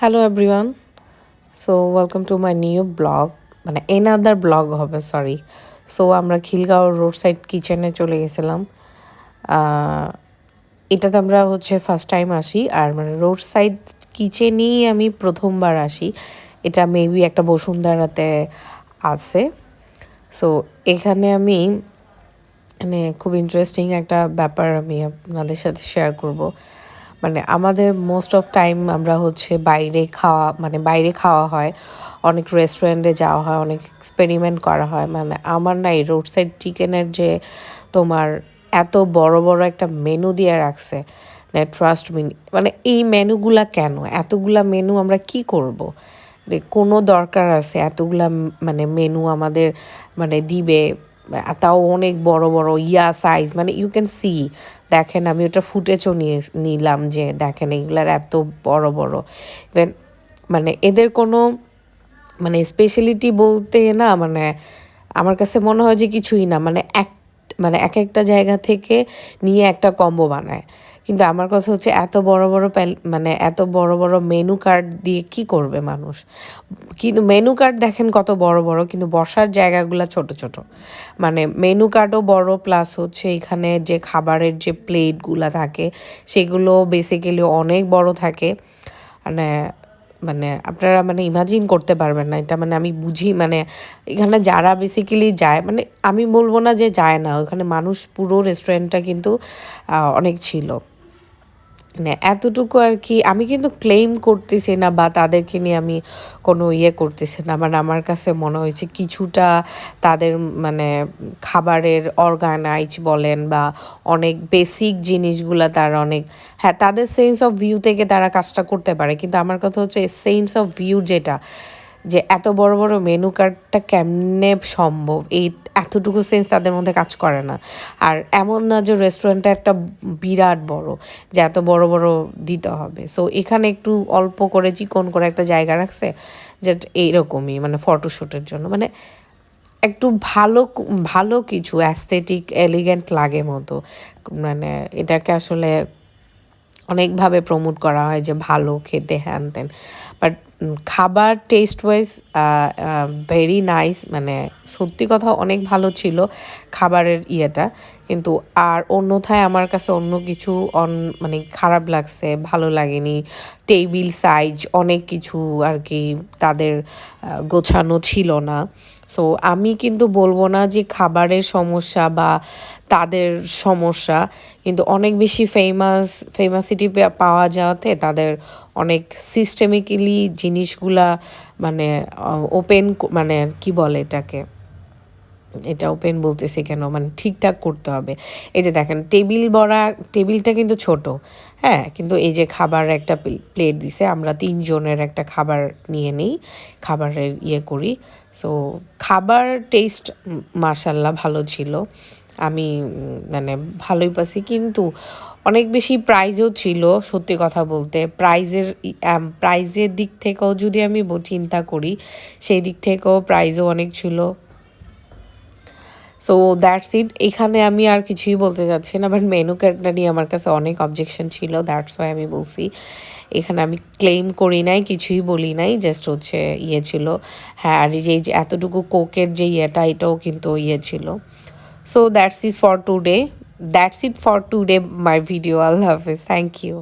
Hello everyone so welcome to my new blog মানে another blog হবে sorry so আমরা Khilgaon road side কিচেনে চলে গেছিলাম। এটাতে আমরা হচ্ছে ফার্স্ট টাইম আসি। আর মানে রোড সাইড কিচেনেই আমি প্রথমবার আসি। এটা মেবি একটা বসুন্ধরাতে আছে। সো এখানে আমি মানে খুব ইন্টারেস্টিং একটা ব্যাপার আমি আপনাদের সাথে শেয়ার করব। মানে আমাদের মোস্ট অফ টাইম আমরা হচ্ছে বাইরে খাওয়া মানে বাইরে খাওয়া হয়, অনেক রেস্টুরেন্টে যাওয়া হয়, অনেক এক্সপেরিমেন্ট করা হয়। মানে আমার না এই রোড সাইড চিকেনের যে তোমার এত বড় বড় একটা মেনু দিয়ে রাখছে ট্রাস্ট মি মানে এই মেনুগুলা কেন? এতগুলা মেনু আমরা কি করব? যে কোনো দরকার আছে এতগুলা মানে মেনু আমাদের মানে দিবে? তাও অনেক বড় বড়, ইয়া সাইজ মানে ইউ ক্যান সি দেখেন, আমি ওটা ফুটেজও নিয়ে, নিলাম যে, দেখেন, এগুলার এত বড় বড়। ইভেন মানে এদের কোনো মানে স্পেশালিটি বলতে না মানে আমার কাছে মনে হয় যে কিছুই না। মানে এক মানে এক একটা জায়গা থেকে নিয়ে একটা কম্বো বানায়। কিন্তু আমার কথা হচ্ছে এত বড় বড় মানে এত বড় বড় মেনু কার্ড দিয়ে কি করবে মানুষ? কিন্তু মেনু কার্ড দেখেন কত বড় বড়, কিন্তু বসার জায়গাগুলো ছোট ছোট। মানে মেনু কার্ডও বড় প্লাস হচ্ছে এখানে যে খাবারের যে প্লেটগুলো থাকে, সেগুলো বেসিক্যালি অনেক বড় থাকে। মানে মানে আপনারা মানে ইমাজিন করতে পারবেন না, এটা মানে আমি বুঝি মানে এখানে যারা বেসিক্যালি যায় মানে আমি বলব না যে যায় না, ওখানে মানুষ পুরো রেস্টুরেন্টটা কিন্তু অনেক ছিল। মানে এতটুকু আর কি, আমি কিন্তু ক্লেম করতেছি না বা তাদেরকে নিয়ে আমি কোনো ইয়ে করতেছি না। মানে আমার কাছে মনে হয়েছে কিছুটা তাদের মানে খাবারের অর্গানাইজ বলেন বা অনেক বেসিক জিনিসগুলা তার অনেক হ্যাঁ তাদের সেন্স অফ ভিউ থেকে তারা কাজটা করতে পারে। কিন্তু আমার কথা হচ্ছে সেন্স অফ ভিউ যেটা যে এত বড় বড় মেনু কার্ডটা কেমনে সম্ভব? এই এতটুকু সেন্স তাদের মধ্যে কাজ করে না। আর এমন না যে রেস্টুরেন্টটা একটা বিরাট বড়, যে এত বড় বড় দিতে হবে। সো এখানে একটু অল্প করে চিকন করে একটা জায়গা রাখছে যে এইরকমই মানে ফটোশ্যুটের জন্য। মানে একটু ভালো ভালো কিছু অ্যাস্থেটিক এলিগেন্ট লাগে মতো। মানে এটাকে আসলে অনেকভাবে প্রমোট করা হয় যে ভালো, খেতে হ্যান ত্যান বাট খাবার টেস্ট ওয়াইজ ভেরি নাইস মানে সত্যি কথা অনেক ভালো ছিল খাবারের ইয়েটা। কিন্তু আর অন্যথায় আমার কাছে অন্য কিছু অন মানে খারাপ লাগছে, ভালো লাগেনি। টেবিল সাইজ অনেক কিছু আর কি তাদের গোছানো ছিল না। সো আমি কিন্তু বলব না যে খাবারের সমস্যা বা তাদের সমস্যা, কিন্তু অনেক বেশি ফেমাস ফেমাসিটি পাওয়া যাওয়াতে তাদের অনেক সিস্টেমিক্যালি জিনিসগুলা মানে ওপেন মানে কি বলে এটাকে? এটা ওপেন বলতেছি কেন? মানে ঠিকঠাক করতে হবে। এই যে দেখেন, টেবিল বড়া, টেবিলটা কিন্তু ছোট। হ্যাঁ কিন্তু এই যে খাবার একটা প্লেট দিছে, আমরা তিনজনের একটা খাবার নিয়ে নিই, খাবারের ইয়ে করি। সো খাবার টেস্ট মার্শাল্লাহ ভালো ছিল। আমি মানে ভালোই পাচ্ছি, কিন্তু অনেক বেশি প্রাইজও ছিল, সত্যি কথা বলতে। প্রাইজের প্রাইজের দিক থেকেও যদি আমি চিন্তা করি, সেই দিক থেকেও প্রাইজও অনেক ছিল। সো দ্যাটস ইট এখানে আমি আর কিছুই বলতে চাচ্ছি না বাট মেনু কার্ডটা নিয়ে আমার কাছে অনেক অবজেকশন ছিল দ্যাটস ওয়াই আমি বলছি। এখানে আমি ক্লেম করি নাই, কিছুই বলি নাই জাস্ট হচ্ছে ইয়ে ছিল। হ্যাঁ আর যে এতটুকু কোকের যে ইয়েটা, এটাও কিন্তু ইয়ে ছিল। So that's is for today that's it for today my video Allah Hafiz. Thank you